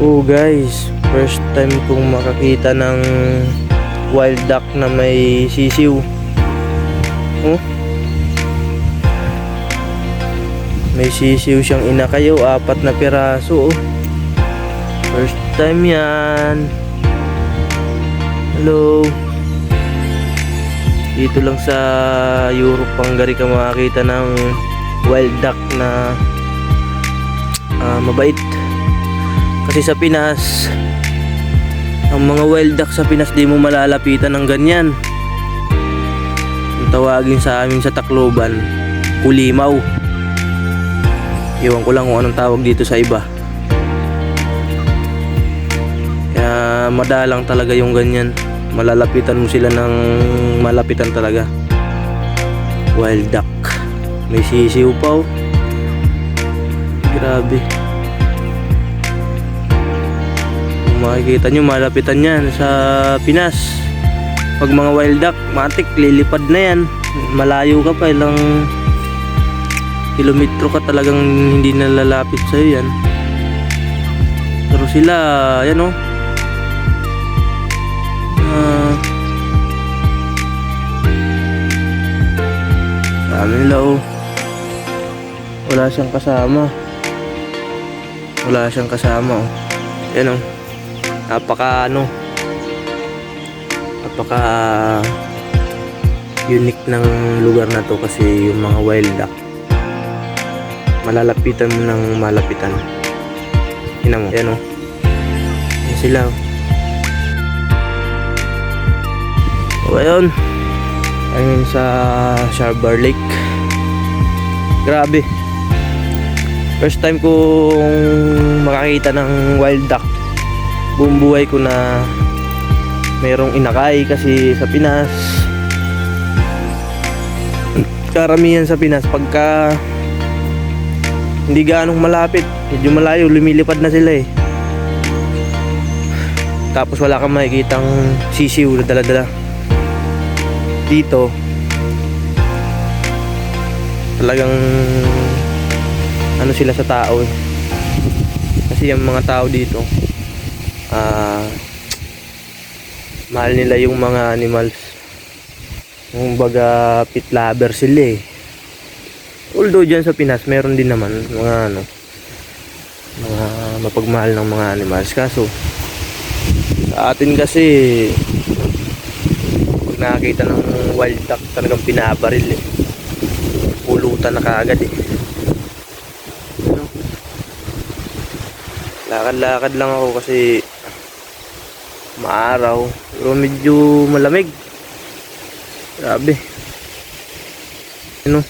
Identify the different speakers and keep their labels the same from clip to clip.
Speaker 1: Oh guys, first time kong makakita ng wild duck na may sisiw. Oh. May sisiw siyang inakayo, apat na piraso oh. First time yan. Hello. Dito lang sa Europe, Hungary ka makakita ng wild duck na ah, mabait. Kasi sa Pinas, ang mga wild duck sa Pinas di mo malalapitan ng ganyan. Ang tawagin sa amin sa Tacloban, kulimaw. Iwan ko lang kung anong tawag dito sa iba. Kaya madalang talaga yung ganyan. Malalapitan mo sila ng malapitan talaga. Wild duck. May sisiw pa oh. Grabe. Makikita nyo, malapitan yan sa Pinas. Pag mga wild duck, matik, lilipad na yan. Malayo ka pa, ilang kilometro ka talagang hindi nalalapit sa'yo yan. Pero sila, yan oh. Ah. Dami nila oh. Wala siyang kasama. Wala siyang kasama oh. Yan oh. Napaka ano. Napaka unique ng lugar na to kasi yung mga wild duck malalapitan mo ng malapitan. Tingnan mo, yan oh. Yan sila oh. O ayun. Ayun sa Sharbar Lake. Grabe. First time kong makakita ng wild duck. Buong buhay ko na mayroong inakay kasi sa Pinas. Karamihan sa Pinas pagka hindi gaanong malapit, medyo malayo, lumilipad na sila eh. Tapos wala kang makikitang sisiw na dala-dala. Dito, talagang ano sila sa tao eh. Kasi yung mga tao dito, ah, mahal nila yung mga animals. Yung baga pit lover sila eh. Although dyan sa Pinas, meron din naman mga ano, mga mapagmahal ng mga animals. Kaso, sa atin kasi, pag nakakita ng wild duck, talagang pinabaril eh. Pulutan na kaagad eh. Lakad-lakad lang ako kasi maaraw. Pero medyo malamig. Grabe. Ano?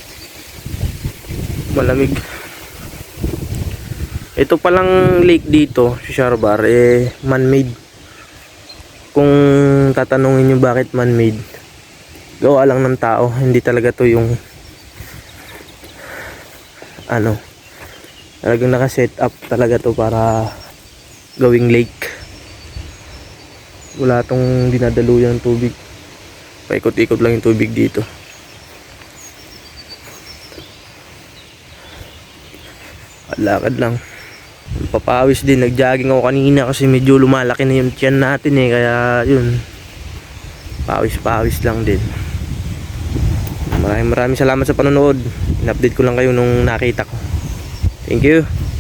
Speaker 1: malamig ito palang lake dito si Sharbar eh man-made kung tatanungin nyo bakit man-made gawa lang ng tao hindi talaga to yung ano talagang naka-set up talaga to para gawing lake wala tong dinadaluyan ng tubig. Paikot-ikot lang yung tubig dito. Lakad lang. Papawis din. Nagjogging ako kanina kasi medyo lumalaki na yung tiyan natin eh. Kaya yun. Pawis pawis lang din. Maraming maraming salamat sa panonood. In-update ko lang kayo nung nakita ko. Thank you